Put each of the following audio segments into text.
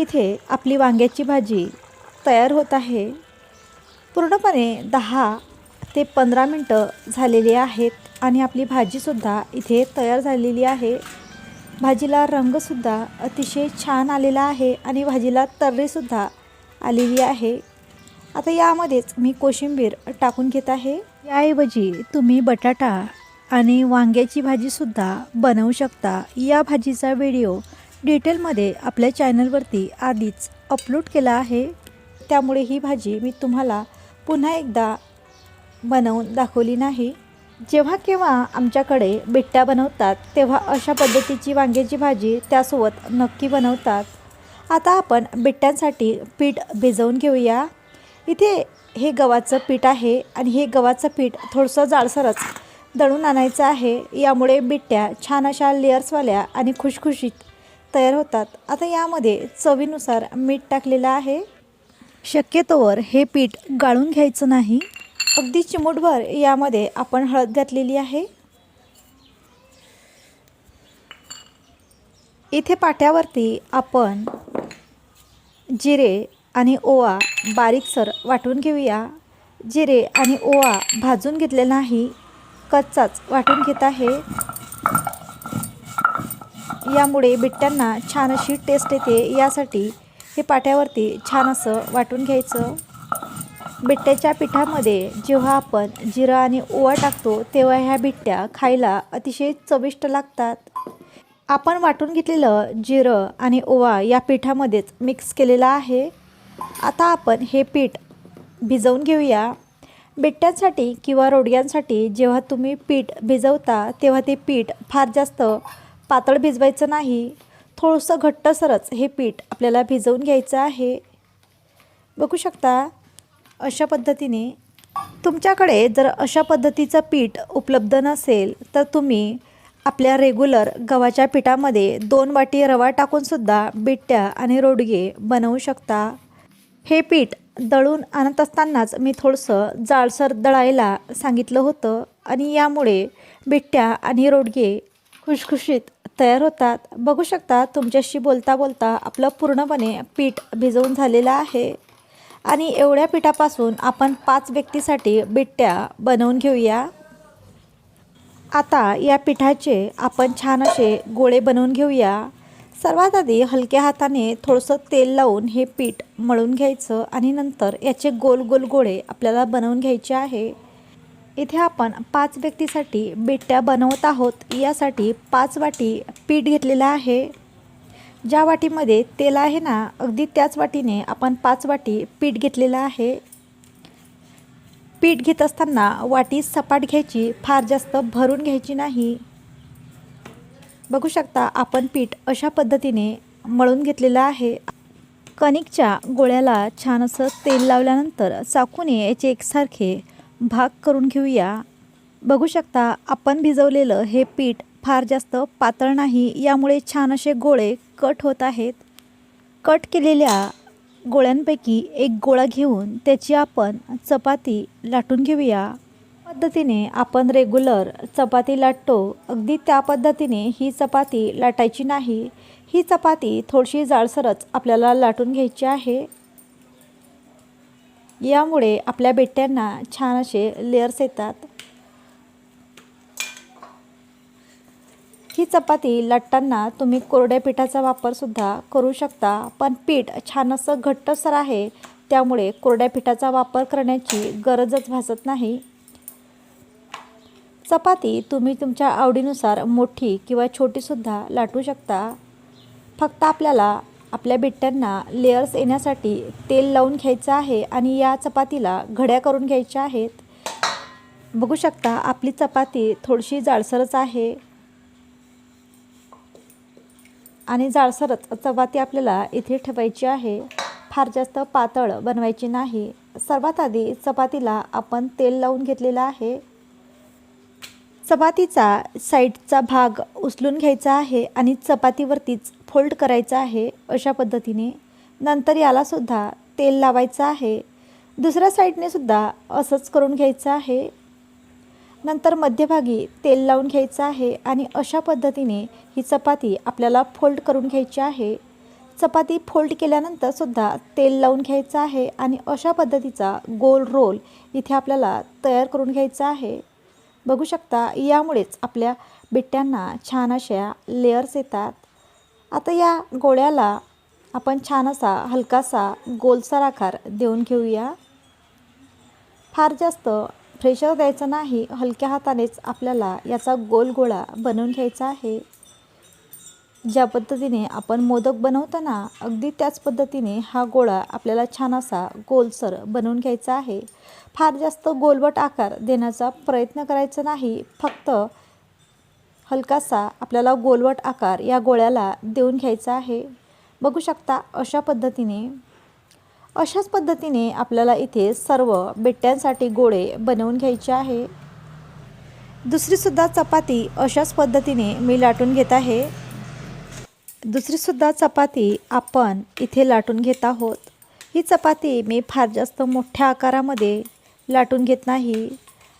इथे आपली वांग्याची भाजी तयार होत आहे. पूर्णपणे दहा ते पंधरा मिनटं झालेली आहेत आणि आपली भाजीसुद्धा इथे तयार झालेली आहे. भाजीला रंगसुद्धा अतिशय छान आलेला आहे आणि भाजीला तर्रीसुद्धा आलेली आहे. आता यामध्येच मी कोशिंबीर टाकून घेत आहे. याऐवजी तुम्ही बटाटा आणि वांग्याची भाजीसुद्धा बनवू शकता. या भाजीचा व्हिडिओ डिटेलमध्ये आपल्या चॅनलवरती आधीच अपलोड केला आहे. त्यामुळे ही भाजी मी तुम्हाला पुन्हा एकदा बनवून दाखवली नाही. जेव्हा केव्हा आमच्याकडे बिट्ट्या बनवतात तेव्हा अशा पद्धतीची वांग्याची भाजी त्यासोबत नक्की बनवतात. आता आपण बिट्ट्यांसाठी पीठ भिजवून घेऊया. इथे हे गव्हाचं पीठ आहे आणि हे गव्हाचं पीठ थोडंसं जाडसरच दळून आणायचं आहे. यामुळे बिट्ट्या छान अशा लेअर्सवाल्या आणि खुशखुशीत तयार होतात. आता यामध्ये चवीनुसार मीठ टाकलेलं आहे. शक्यतोवर हे पीठ गाळून घ्यायचं नाही. अगदी चिमूटभर यामध्ये आपण हळद घातलेली आहे. इथे पाट्यावरती आपण जिरे आणि ओवा बारीकसर वाटून घेऊया. जिरे आणि ओवा भाजून घेतलेला नाही. कच्चाच वाटून घेत आहे. यामुळे बिट्ट्यांना छान अशी टेस्ट येते. यासाठी हे पाट्यावरती छान असं वाटून घ्यायचं. बिट्ट्याच्या पिठामध्ये जेव्हा आपण जिरं आणि ओवा टाकतो तेव्हा ह्या बिट्ट्या खायला अतिशय चविष्ट लागतात. आपण वाटून घेतलेलं जिरं आणि ओवा या पिठामध्येच मिक्स केलेलं आहे. आता आपण हे पीठ भिजवून घेऊया. बिट्ट्यांसाठी किंवा रोडग्यांसाठी जेव्हा तुम्ही पीठ भिजवता तेव्हा ते पीठ फार जास्त पातळ भिजवायचं नाही. थोडंसं घट्टसरच हे पीठ आपल्याला भिजवून घ्यायचं आहे. बघू शकता अशा पद्धतीने तुमच्याकडे जर अशा पद्धतीचं पीठ उपलब्ध नसेल तर तुम्ही आपल्या रेग्युलर गव्हाच्या पिठामध्ये दोन वाटी रवा टाकूनसुद्धा बिट्ट्या आणि रोडगे बनवू शकता. हे पीठ दळून आणत असतानाच मी थोडंसं जाळसर दळायला सांगितलं होतं आणि यामुळे बिट्ट्या आणि रोडगे खुशखुशीत तयार होतात. बघू शकता तुमच्याशी बोलता बोलता आपलं पूर्णपणे पीठ भिजवून झालेलं आहे. आणि एवढ्या पिठापासून आपण पाच व्यक्तीसाठी बिट्ट्या बनवून घेऊया. आता या पिठाचे आपण छान असे गोळे बनवून घेऊया. सर्वात आधी हलक्या हाताने थोडंसं तेल लावून हे पीठ मळून घ्यायचं आणि नंतर याचे गोल गोल गोळे आपल्याला बनवून घ्यायचे आहे. इथे आपण पाच व्यक्तीसाठी बिट्ट्या बनवत आहोत. यासाठी पाच वाटी पीठ घेतलेलं आहे. ज्या वाटीमध्ये तेल आहे ना अगदी त्याच वाटीने आपण पाच वाटी पीठ घेतलेलं आहे. पीठ घेत असताना वाटी सपाट घ्यायची फार जास्त भरून घ्यायची नाही. बघू शकता आपण पीठ अशा पद्धतीने मळून घेतलेलं आहे. कणिकच्या गोळ्याला छान असं तेल लावल्यानंतर चाकूने याचे एकसारखे भाग करून घेऊया. बघू शकता आपण भिजवलेलं हे पीठ फार जास्त पातळ नाही यामुळे छान असे गोळे कट होत आहेत. कट केलेल्या गोळ्यांपैकी एक गोळा घेऊन त्याची आपण चपाती लाटून घेऊया. पद्धतीने आपण रेग्युलर चपाती लाटतो. अगदी त्या पद्धतीने ही चपाती लाटायची नाही. ही चपाती थोडीशी जाडसरच आपल्याला लाटून घ्यायची आहे. यामुळे आपल्या बेट्यांना छान असे लेअर्स येतात. ही चपाती लाटताना तुम्ही कोरड्या पिठाचा वापरसुद्धा करू शकता पण पीठ छान असं घट्टसर आहे त्यामुळे कोरड्या पिठाचा वापर करण्याची गरजच भासत नाही. चपाती तुम्ही तुमच्या आवडीनुसार मोठी किंवा छोटीसुद्धा लाटू शकता. फक्त आपल्याला आपल्या बिट्ट्यांना लेअर्स येण्यासाठी तेल लावून घ्यायचं आहे आणि या चपातीला घड्या करून घ्यायच्या आहेत. बघू शकता आपली चपाती थोडीशी जाडसरच आहे. आणि जाडसरच चपाती आपल्याला इथे ठेवायची आहे. फार जास्त पातळ बनवायची नाही. सर्वात आधी चपातीला आपण तेल लावून घेतलेलं आहे. चपातीचा साईडचा भाग उचलून घ्यायचा आहे आणि चपातीवरतीच फोल्ड करायचा आहे अशा पद्धतीने. नंतर यालासुद्धा तेल लावायचं आहे. दुसऱ्या साईडने सुद्धा असंच करून घ्यायचं आहे. नंतर मध्यभागी तेल लावून घ्यायचं आहे आणि अशा पद्धतीने ही चपाती आपल्याला फोल्ड करून घ्यायची आहे. चपाती फोल्ड केल्यानंतर सुद्धा तेल लावून घ्यायचं आहे आणि अशा पद्धतीचा गोल रोल इथे आपल्याला तयार करून घ्यायचा आहे. बघू शकता यामुळेच आपल्या बिट्ट्यांना छान अशा लेअर्स येतात. आता या गोळ्याला आपण छान असा हलकासा गोलसर आकार देऊन घेऊया. फार जास्त प्रेशर द्यायचं नाही हलक्या हातानेच आपल्याला याचा गोल गोळा बनवून घ्यायचा आहे. ज्या पद्धतीने आपण मोदक बनवताना अगदी त्याच पद्धतीने हा गोळा आपल्याला छान असा गोलसर बनवून घ्यायचा आहे. फार जास्त गोलवट आकार देण्याचा प्रयत्न करायचा नाही. फक्त हलकासा आपल्याला गोलवट आकार या गोळ्याला देऊन घ्यायचा आहे. बघू शकता अशा पद्धतीने अशाच पद्धतीने आपल्याला इथे सर्व बेट्ट्यांसाठी गोळे बनवून घ्यायचे आहे. दुसरीसुद्धा चपाती अशाच पद्धतीने मी लाटून घेत आहे. दुसरीसुद्धा चपाती आपण इथे लाटून घेत आहोत. ही चपाती मी फार जास्त मोठ्या आकारामध्ये लाटून घेत नाही.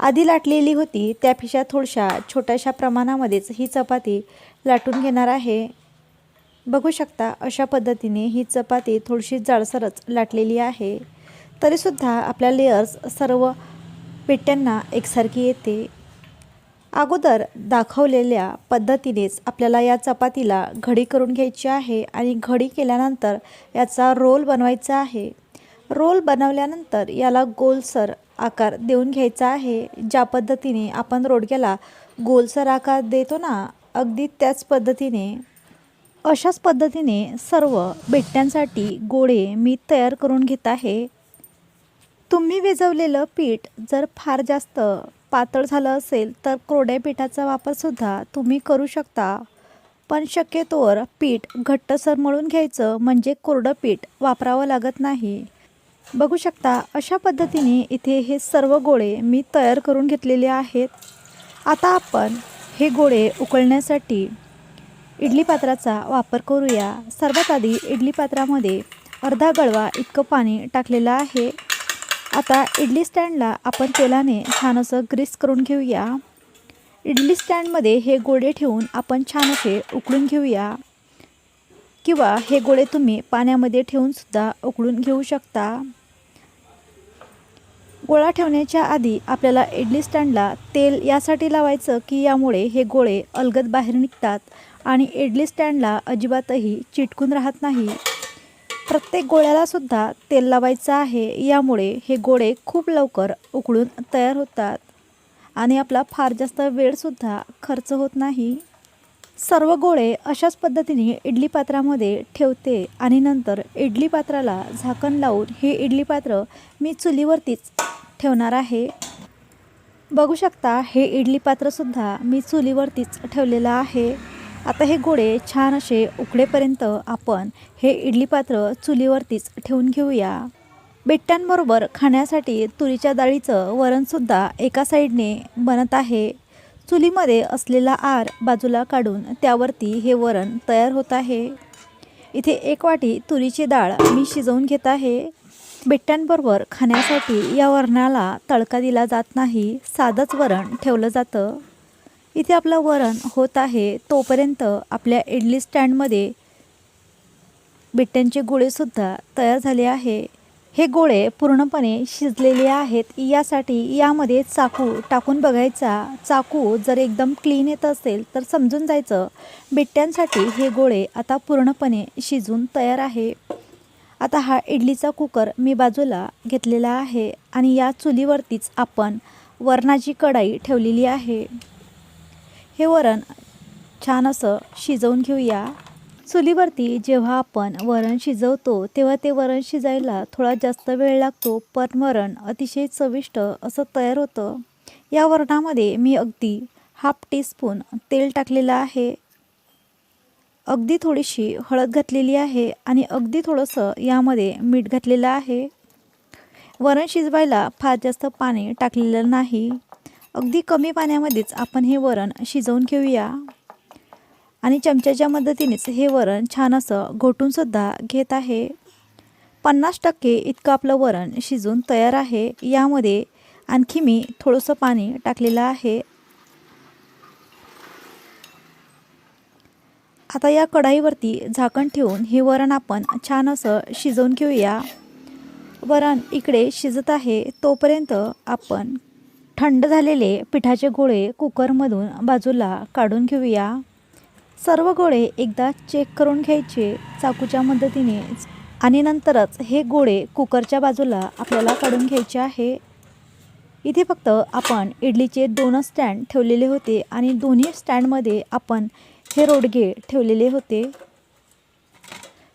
आधी लाटलेली होती त्यापेक्षा थोडशा छोट्याशा प्रमाणामध्येच ही चपाती लाटून घेणार आहे. बघू शकता अशा पद्धतीने ही चपाती थोडीशी जाडसरच लाटलेली आहे. तरीसुद्धा आपल्या लेयर्स सर्व पेट्यांना एकसारखी येते. अगोदर दाखवलेल्या पद्धतीनेच आपल्याला या चपातीला घडी करून घ्यायची आहे आणि घडी केल्यानंतर याचा रोल बनवायचा आहे. रोल बनवल्यानंतर याला गोलसर आकार देऊन घ्यायचा आहे. ज्या पद्धतीने आपण रोडग्याला गोलसर आकार देतो ना अगदी त्याच पद्धतीने अशाच पद्धतीने सर्व बेट्ट्यांसाठी गोळे मी तयार करून घेत आहे. तुम्ही विजवलेलं पीठ जर फार जास्त पातळ झालं असेल तर कोरड्या पिठाचा वापरसुद्धा तुम्ही करू शकता. पण शक्यतोवर पीठ घट्टसर मळून घ्यायचं म्हणजे कोरडं पीठ वापरावं लागत नाही. बघू शकता अशा पद्धतीने इथे हे सर्व गोळे मी तयार करून घेतलेले आहेत. आता आपण हे गोळे उकळण्यासाठी इडली पात्राचा वापर करूया. सर्वात आधी इडली पात्रामध्ये अर्धा गळवा इतकं पाणी टाकलेलं आहे. आता इडली स्टँडला आपण तेलाने छान असं ग्रीस करून घेऊया. इडली स्टँडमध्ये हे गोळे ठेवून आपण छान असे उकळून घेऊया. किंवा हे गोळे तुम्ही पाण्यामध्ये ठेवूनसुद्धा उकळून घेऊ शकता. गोळा ठेवण्याच्या आधी आपल्याला इडली स्टँडला तेल यासाठी लावायचं की यामुळे हे गोळे अलगद बाहेर निघतात आणि इडली स्टँडला अजिबातही चिटकून राहत नाही. प्रत्येक गोळ्याला सुद्धा तेल लावायचं आहे. यामुळे हे गोळे खूप लवकर उकळून तयार होतात. आणि आपला फार जास्त वेळसुद्धा खर्च होत नाही. सर्व गोळे अशाच पद्धतीने इडली पात्रामध्ये ठेवते आणि नंतर इडली पात्राला झाकण लावून हे इडली पात्र मी चुलीवरतीच ठेवणार आहे. बघू शकता हे इडली पात्रसुद्धा मी चुलीवरतीच ठेवलेलं आहे. आता हे गोळे छान असे उकडेपर्यंत आपण हे इडली पात्र चुलीवरतीच ठेवून घेऊया. बेट्ट्यांबरोबर खाण्यासाठी तुरीच्या डाळीचं वरणसुद्धा एका साईडने बनत आहे. चुलीमध्ये असलेला आर बाजूला काढून त्यावरती हे वरण तयार होत आहे. इथे एक वाटी तुरीची डाळ मी शिजवून घेत आहे. बेट्ट्यांबरोबर खाण्यासाठी या वरणाला तडका दिला जात नाही. साधंच वरण ठेवलं जातं. इथे आपलं वरण होत आहे. तोपर्यंत आपल्या इडली स्टँडमध्ये बिट्ट्यांचे गोळेसुद्धा तयार झाले आहे. हे गोळे पूर्णपणे शिजलेले आहेत. यासाठी यामध्ये चाकू टाकून बघायचा. चाकू जर एकदम क्लीन येत असेल तर समजून जायचं. बिट्ट्यांसाठी हे गोळे आता पूर्णपणे शिजून तयार आहे. आता हा इडलीचा कुकर मी बाजूला घेतलेला आहे आणि या चुलीवरतीच आपण वरणाची कढाई ठेवलेली आहे. हे वरण छान असं शिजवून घेऊया. चुलीवरती जेव्हा आपण वरण शिजवतो तेव्हा ते वरण शिजायला थोडा जास्त वेळ लागतो. पण वरण अतिशय चविष्ट असं तयार होतं. या वरणामध्ये मी अगदी हाफ टीस्पून तेल टाकलेलं आहे. अगदी थोडीशी हळद घातलेली आहे आणि अगदी थोडंसं यामध्ये मीठ घातलेलं आहे. वरण शिजवायला फार जास्त पाणी टाकलेलं नाही. अगदी कमी पाण्यामध्येच आपण हे वरण शिजवून घेऊया. आणि चमच्याच्या मदतीनेच हे वरण छान असं घोटूनसुद्धा घेत आहे. पन्नास टक्के इतकं आपलं वरण शिजून तयार आहे. यामध्ये आणखी मी थोडंसं पाणी टाकलेलं आहे. आता या कढाईवरती झाकण ठेवून हे वरण आपण छान असं शिजवून घेऊया. वरण इकडे शिजत आहे. तोपर्यंत आपण थंड झालेले पिठाचे गोळे कुकरमधून बाजूला काढून घेऊया. सर्व गोळे एकदा चेक करून घ्यायचे चाकूच्या मदतीने. आणि नंतरच हे गोळे कुकरच्या बाजूला आपल्याला काढून घ्यायचे आहे. इथे फक्त आपण इडलीचे दोनच स्टँड ठेवलेले होते आणि दोन्ही स्टँडमध्ये आपण हे रोडगे ठेवलेले होते.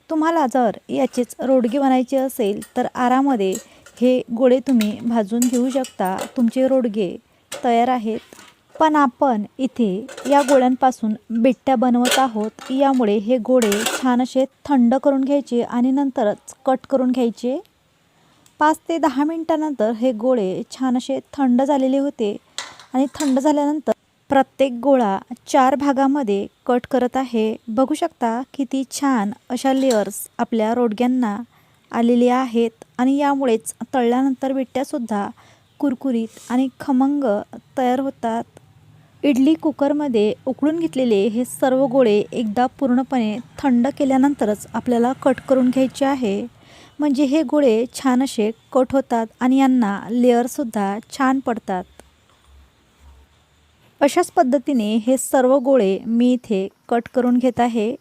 तुम्हाला जर याचेच रोडगे बनायचे असेल तर आरामध्ये हे गोळे तुम्ही भाजून घेऊ शकता. तुमचे रोडगे तयार आहेत. पण आपण इथे या गोळ्यांपासून बिट्ट्या बनवत आहोत. यामुळे हे गोळे छान असे थंड करून घ्यायचे आणि नंतरच कट करून घ्यायचे. पाच ते दहा मिनटानंतर हे गोळे छान असे थंड झालेले होते आणि थंड झाल्यानंतर प्रत्येक गोळा चार भागामध्ये कट करत आहे. बघू शकता किती छान अशा लेअर्स आपल्या रोडग्यांना आलेले आहेत आणि यामुळेच तळल्यानंतर बिट्ट्यासुद्धा कुरकुरीत आणि खमंग तयार होतात. इडली कुकरमध्ये उकळून घेतलेले हे सर्व गोळे एकदा पूर्णपणे थंड केल्यानंतरच आपल्याला कट करून घ्यायचे आहे. म्हणजे हे गोळे छान असे कट होतात आणि यांना लेअरसुद्धा छान पडतात. अशाच पद्धतीने हे सर्व गोळे मी इथे कट करून घेत आहे.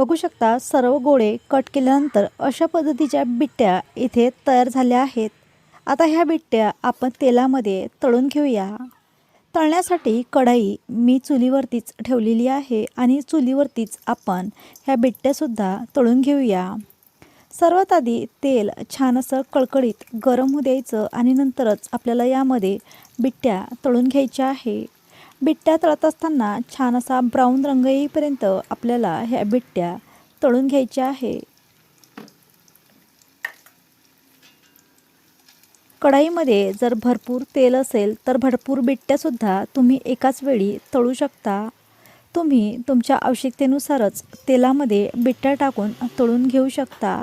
बघू शकता सर्व गोळे कट केल्यानंतर अशा पद्धतीच्या बिट्ट्या इथे तयार झाल्या आहेत. आता ह्या बिट्ट्या आपण तेलामध्ये तळून घेऊया. तळण्यासाठी कढाई मी चुलीवरतीच ठेवलेली आहे आणि चुलीवरतीच आपण ह्या बिट्ट्यासुद्धा तळून घेऊया. सर्वात आधी तेल छान असं कळकळीत गरम होऊ द्यायचं आणि नंतरच आपल्याला यामध्ये बिट्ट्या तळून घ्यायच्या आहे. बिट्ट्या तळत असताना छान असा ब्राऊन रंग येईपर्यंत आपल्याला ह्या बिट्ट्या तळून घ्यायच्या आहे. कढाईमध्ये जर भरपूर तेल असेल तर भरपूर बिट्ट्यासुद्धा तुम्ही एकाच वेळी तळू शकता. तुम्ही तुमच्या आवश्यकतेनुसारच तेलामध्ये बिट्ट्या टाकून तळून घेऊ शकता.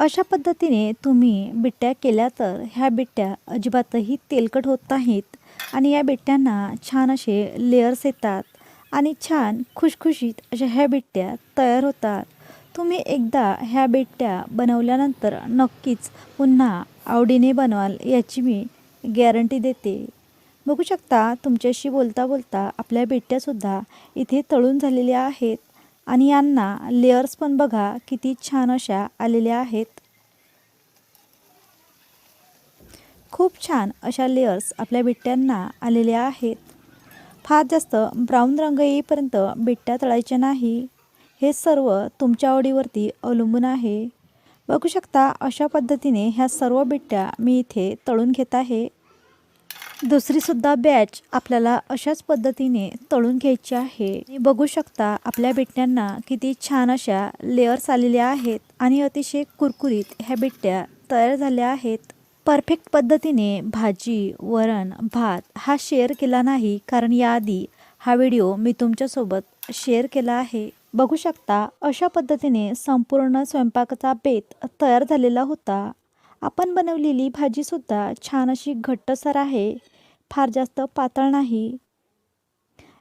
अशा पद्धतीने तुम्ही बिट्ट्या केल्या तर ह्या बिट्ट्या अजिबातही तेलकट होत नाहीत आणि या बिट्ट्यांना छान असे लेअर्स येतात आणि छान खुशखुशीत अशा ह्या बिट्ट्या तयार होतात. तुम्ही एकदा ह्या बिट्ट्या बनवल्यानंतर नक्कीच पुन्हा आवडीने बनवाल याची मी गॅरंटी देते. बघू शकता तुमच्याशी बोलता बोलता आपल्या बिट्ट्यासुद्धा इथे तळून झालेल्या आहेत. आणि यांना लेअर्स पण बघा किती छान अशा आलेल्या आहेत. खूप छान अशा लेअर्स आपल्या बिट्ट्यांना आलेल्या आहेत. फार जास्त ब्राऊन रंग येईपर्यंत बिट्ट्या तळायच्या नाही. हे सर्व तुमच्या आवडीवरती अवलंबून आहे. बघू शकता अशा पद्धतीने ह्या सर्व बिट्ट्या मी इथे तळून घेत आहे. दुसरीसुद्धा बॅच आपल्याला अशाच पद्धतीने तळून घ्यायची आहे. बघू शकता आपल्या बिट्ट्यांना किती छान अशा लेअर्स आलेल्या आहेत आणि अतिशय कुरकुरीत ह्या बिट्ट्या तयार झाल्या आहेत. परफेक्ट पद्धतीने भाजी वरण भात हा शेअर केला नाही कारण याआधी हा व्हिडिओ मी तुमच्यासोबत शेअर केला आहे. बघू शकता अशा पद्धतीने संपूर्ण स्वयंपाकाचा बेत तयार झालेला होता. आपण बनवलेली भाजीसुद्धा छान अशी घट्टसर आहे. फार जास्त पातळ नाही.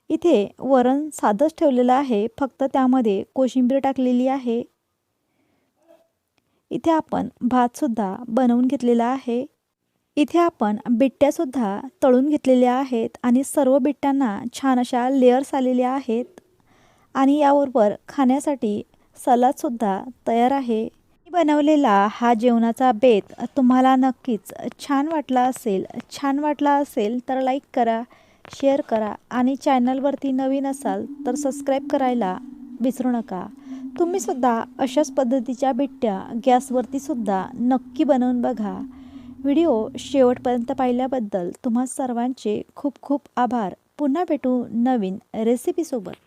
इथे वरण साधंच ठेवलेलं आहे फक्त त्यामध्ये कोशिंबीर टाकलेली आहे. इथे आपण भातसुद्धा बनवून घेतलेला आहे. इथे आपण बिट्ट्यासुद्धा तळून घेतलेल्या आहेत आणि सर्व बिट्ट्यांना छान अशा लेअर्स आलेल्या आहेत. आणि याबरोबर खाण्यासाठी सलादसुद्धा तयार आहे. बनवलेला हा जेवणाचा बेत तुम्हाला नक्कीच छान वाटला असेल छान वाटला असेल तर लाईक करा शेअर करा आणि चॅनलवरती नवीन असाल तर सबस्क्राईब करायला विसरू नका. तुम्हीसुद्धा अशाच पद्धतीच्या बिट्ट्या गॅसवरतीसुद्धा नक्की बनवून बघा. व्हिडिओ शेवटपर्यंत पाहिल्याबद्दल तुम्हा सर्वांचे खूप खूप आभार. पुन्हा भेटू नवीन रेसिपीसोबत